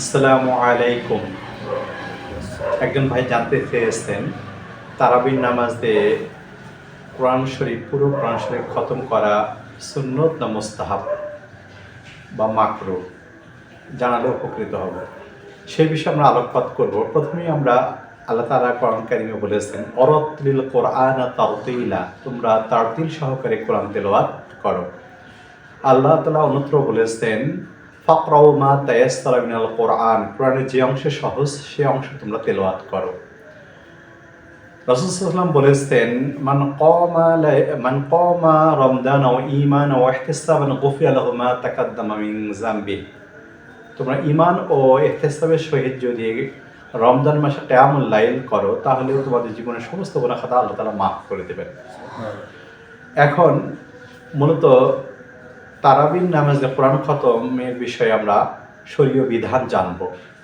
আসসালামু আলাইকুম। একজন ভাই জানতে চেয়েছেন, তারাবির নামাজ দিয়ে কোরআন শরীফ, পুরো কোরআন শরীফ খতম করা সুন্নত না মোস্তাহাব বা মাকরু? জানালে উপকৃত হব। সে বিষয়ে আমরা আলোকপাত করব। প্রথমেই আমরা আল্লাহ তালা কোরআন কারিমে বলেছেন, অরতলিল কোরআন তারতিলা তোমরা তারতিল সহকারে কোরআন তেলাওয়াত করো। আল্লাহ তালা অন্যত্র বলেছেন ফাকরাউ মা তায়াসসারা মিনাল কোরআন। কোরআনের যে অংশে সহজ সে অংশ তোমরা তেলাওয়াত করো। রাসূলুল্লাহ বলেছেন মান কমা মান কমা রমদান ও ঈমান ও ইহতিসাবান গুফিরা লাহু মা তাকাদ্দামা মিন যামবি। তোমরা ঈমান ও ইহতিসাবের সহিত যদি রমজান মাসে কিয়ামুল লাইল করো তাহলেও তোমাদের জীবনের সমস্ত গুনাহ খাতা আল্লাহ তাআলা মাফ করে দেবেন। এখন মূলত তারাবিন নামাজে কোরআন খতমের বিষয়ে আমরা শরীয় বিধান জানব,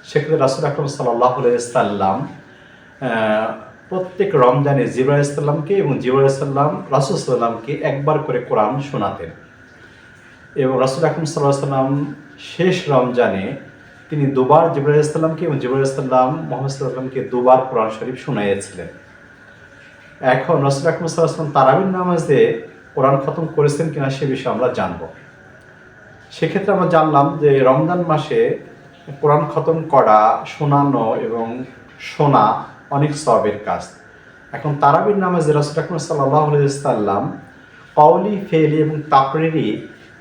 সেক্ষেত্রে রাসুল আকরম সাল্লাহ সাল্লাম প্রত্যেক রমজানে জিবরা ইসলামকে এবং জিবরা ইসলাম রাসুল সাল্লামকে একবার করে কোরআন শোনাতেন। এবং রাসুল আকরম সাল্লাহ সাল্লাম শেষ রমজানে তিনি দুবার জিবরা ইসলামকে এবং জিবরা ইসলাম মোহাম্মদ সাল্লামকে দুবার কোরআন শরীফ শোনাইয়াছিলেন। এখন রসুল আকরম সাল্লাম তারাবিন নামাজে কোরআন খতম করেছেন কিনা সে বিষয়ে আমরা জানব। সেক্ষেত্রে আমরা জানলাম যে রমজান মাসে কোরআন খতম করা, শোনানো এবং শোনা অনেক সবের কাজ। এখন তারাবির নামাজে রসুল আকরম সাল্লাহ সাল্লাম কওলি ফেলি এবং তাকরিরি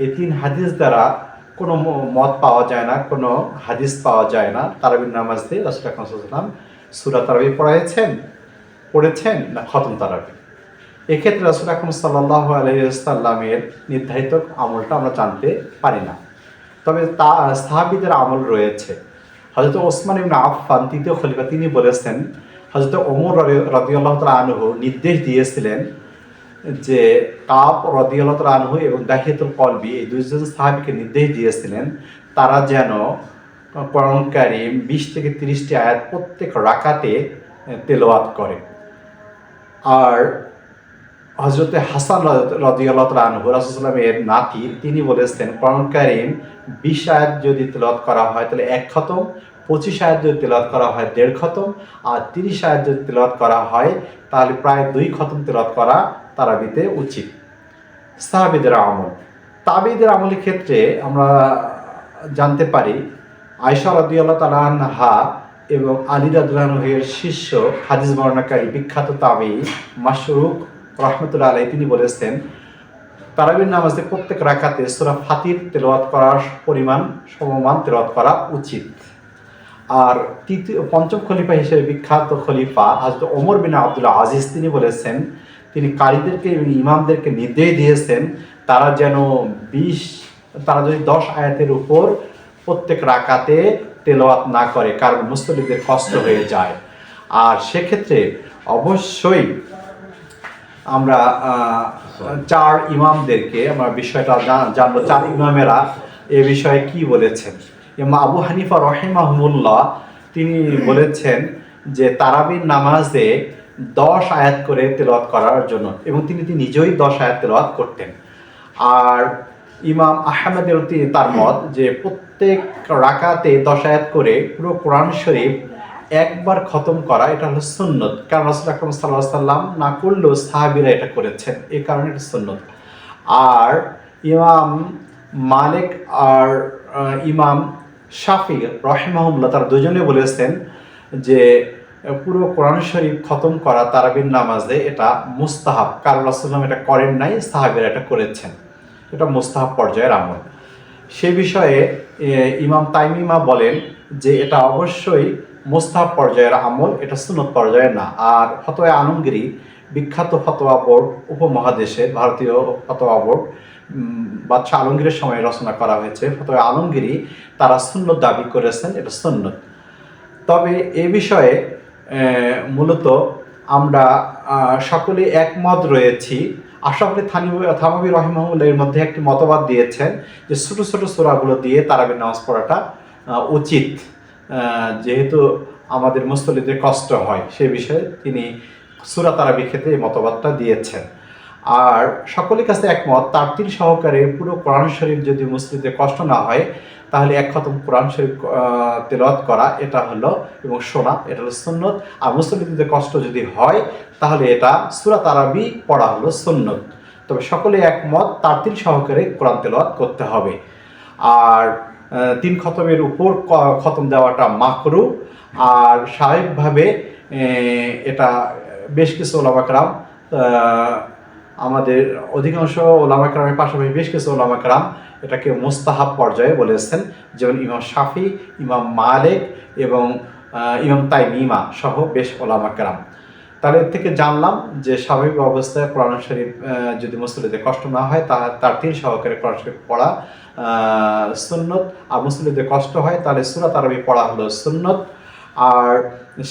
এই তিন হাদিস দ্বারা কোনো মত পাওয়া যায় না, কোনো হাদিস পাওয়া যায় না। তারাবির নামাজ দিয়ে রসুল সুরা তারাবি পড়াইছেন, পড়েছেন না খতম তারাবি? এক্ষেত্রে রাসুল আকরম সাল্লাহ আলহিসাল্লামের নির্ধারিত আমলটা আমরা জানতে পারি না। তবে তা, সাহাবিদের আমল রয়েছে। হজরত ওসমান ইবনে আফফান, তৃতীয় খলিফা, তিনি বলেছেন হজরত ওমর রদিয়াল্লাহ তালা আনহু নির্দেশ দিয়েছিলেন যে কাপ রদিয়াল্লাহ তালা আনহু এবং দাহিয়াতুল কলবি, এই দুইজন সাহাবিকে নির্দেশ দিয়েছিলেন, তারা যেন কারিম বিশ থেকে তিরিশটি আয়াত প্রত্যেক রাকাতে তেলাওয়াত করে। আর হজরতে হাসান আনহু রাসুলামের নাতি, তিনি বলেছেন কোরআন কারিম বিশ আয়াত যদি তেলাওয়াত করা হয়, তাহলে এক খতম, পঁচিশ আয়াত যদি তেলাওয়াত করা হয়, দেড় খতম, আর তিরিশ আয়াত যদি তেলাওয়াত করা হয়, তাহলে প্রায় দুই খতম তেলাওয়াত করা তারাবিতে উচিত। সাহাবিদের আমল। তাবিদের আমলের ক্ষেত্রে আমরা জানতে পারি আয়সা রদিয়াল্লাহ তালা আনহা এবং আলী রাদুল্লাহের শিষ্য, হাদিস বর্ণাকারী বিখ্যাত তাবি মাসরুক রহমতুল্লাহ আলাই তিনি বলেছেন, তারাবির নামাজে প্রত্যেক রাখাতে সুরা ফাতির তেলাওয়াত করার পরিমাণ, সমমান তেলাওয়াত করা উচিত। আর তৃতীয়, পঞ্চম খলিফা হিসেবে বিখ্যাত খলিফা হজরত ওমর বিন আব্দুল্লাহ আজিজ তিনি বলেছেন, তিনি কারীদেরকে ইমামদেরকে নির্দেশ দিয়েছেন, তারা যেন বিশ, তারা যদি দশ আয়াতের উপর প্রত্যেক রাকাতে তেলাওয়াত না করে, কারণ মুসলিমদের কষ্ট হয়ে যায়। আর সেক্ষেত্রে অবশ্যই আমরা চার ইমামদেরকে আমরা বিষয়টা জানব, চার ইমামেরা এ বিষয়ে কি বলেছেন। ইমাম আবু হানিফা রহিমাহমুল্লাহ তিনি বলেছেন যে তারাবির নামাজে দশ আয়াত করে তেলাওয়াত করার জন্য, এবং তিনি তিনি নিজেই দশ আয়াত তেলাওয়াত করতেন। আর ইমাম আহমেদের তার মত যে প্রত্যেক রাকাতে দশ আয়াত করে পুরো কোরআন শরীফ একবার খতম করা, এটা হলো সুন্নত। কারণ রসুল আকরম সাল্লাহ সাল্লাম না করলেও সাহাবিরা এটা করেছেন। এই কারণে এটা সুন্নত। আর ইমাম মালিক আর ইমাম শাফি রহেমাহুল্লাহ তারা দুজনে বলেছেন যে, পুরো কোরআন শরীফ খতম করা তারাবির নামাজে এটা মুস্তাহাব। কারণ রসুল্লাম এটা করেন নাই, সাহাবিরা এটা করেছেন। এটা মুস্তাহাব পর্যায়ের আমল। সে বিষয়ে ইমাম তাইমিমা বলেন যে, এটা অবশ্যই মোস্তাহাব পর্যায়ের আমল এটা সুনত পর্যায়ের না। আর ফতোয়া আলমগিরি বিখ্যাত ফতোয়া বোর্ড উপমহাদেশে ভারতীয় ফতোয়া বোর্ড বাদশাহ আলমগীরের সময় রচনা করা হয়েছে। ফতোয়া আলমগিরি তারা সুন্নত দাবি করেছেন, এটা সুন্নত। তবে এ বিষয়ে মূলত আমরা সকলে একমত রয়েছি। আশরাফুল থানি, থামাবি রহিমাহুল্লাহ এর মধ্যে একটি মতবাদ দিয়েছেন যে ছোটো ছোটো সোরাগুলো দিয়ে তারাবির নামাজ পড়াটা উচিত। যেহেতু আমাদের মুস্তলিদের কষ্ট হয়, সে বিষয়ে তিনি সুরা তারাবি ক্ষেত্রে এই মতবাদটা দিয়েছেন। আর সকলের কাছে একমত তারতিল সহকারে পুরো কোরআন শরীফ যদি মুসলিমদের কষ্ট না হয়, তাহলে এক খতম কোরআন শরীফ তেলাওয়াত করা এটা হলো এবং শোনা, এটা হলো সুন্নত। আর মুসলিমদের কষ্ট যদি হয়, তাহলে এটা সুরা তারাবি পড়া হলো সুন্নত। তবে সকলে একমত তারতিল সহকারে কোরআন তেলাওয়াত করতে হবে। আর তিন খতমের উপর খতম দেওয়াটা মাকরু। আর স্বাভাবিকভাবে এটা বেশ কিছু ওলামাকরাম আমাদের অধিকাংশ ওলামাকরামের পাশাপাশি বেশ কিছু ওলামাকরাম এটাকে মোস্তাহাব পর্যায়ে বলেছেন যেমন ইমাম শাফি, ইমাম মালেক এবং ইমাম তাইমিমা সহ বেশ ওলামাকরাম তাহলে এর থেকে জানলাম যে স্বাভাবিক অবস্থায় কোরআন শরীফ যদি মুসলিদের কষ্ট না হয় তা তার তিন সহকারে কোরআন শরীফ পড়া সুন্নত। আর মুসলিদের কষ্ট হয়, তাহলে সুরাত আরবি পড়া হলো সুন্নত। আর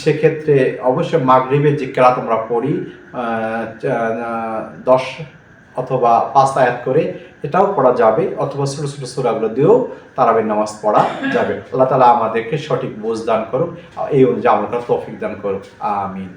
সেক্ষেত্রে অবশ্যই মাগরিবের যে কেরাত আমরা পড়ি দশ অথবা পাঁচ আয়াত করে এটাও পড়া যাবে, অথবা ছোটো ছোটো সুরাগুলো দিয়েও তারাবির নামাজ পড়া যাবে। আল্লাহ তালা আমাদেরকে সঠিক বোঝ দান করুক এই অনুযায়ী আমরা তৌফিক দান করুক। আমিন।